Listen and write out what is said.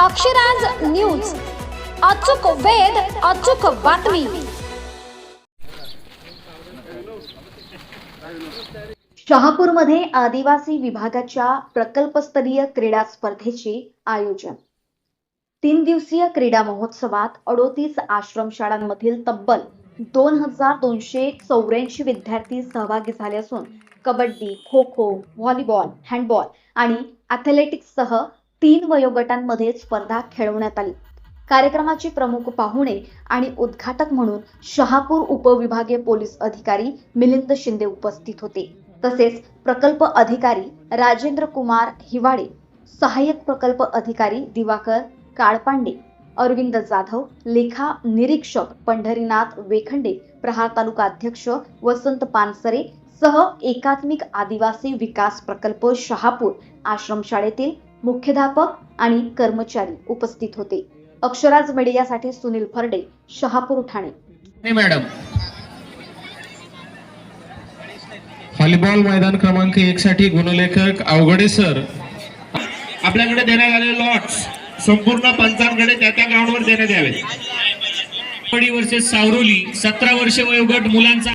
Akshraj news. अचूक वेध अचूक बातमी. शहापूरमध्ये आदिवासी विभागाच्या प्रकल्पस्तरीय क्रीडा स्पर्धेचे आयोजन. तीन दिवसीय क्रीडा महोत्सवात अडोतीस आश्रमशाळांमधील तब्बल दोन हजार दोनशे चौऱ्याऐंशी विद्यार्थी सहभागी झाले असून कबड्डी खो खो व्हॉलीबॉल हँडबॉल आणि ॲथलेटिक्ससह तीन वयोगटांमध्ये स्पर्धा खेळवण्यात आली. कार्यक्रमाचे प्रमुख पाहुणे आणि उद्घाटक म्हणून शहापूर उपविभागीय पोलीस अधिकारी मिलिंद शिंदे उपस्थित होते. तसेच प्रकल्प अधिकारी राजेंद्र कुमार हिवाडे सहाय्यक प्रकल्प अधिकारी दिवाकर काळपांडे अरविंद जाधव लेखा निरीक्षक पंढरीनाथ वेखंडे प्रहार तालुका अध्यक्ष वसंत पानसरे सह एकात्मिक आदिवासी विकास प्रकल्प शहापूर आश्रमशाळेतील मुख्याध्यापक आणि कर्मचारी उपस्थित होते. अक्षराज मीडियासाठी सुनील फरडे शहापूर ठाणे. मॅडम. व्हॉलीबॉल मैदान क्रमांक एक साठी गुणलेखक अवघडे सर. आपल्याकडे देण्यात आलेले लॉट्स संपूर्ण पंचांकडे त्या त्या ग्राउंडवर देण्यात यावे कबड्डी सावरोली सतरा वर्ष वयोगट मुलांचा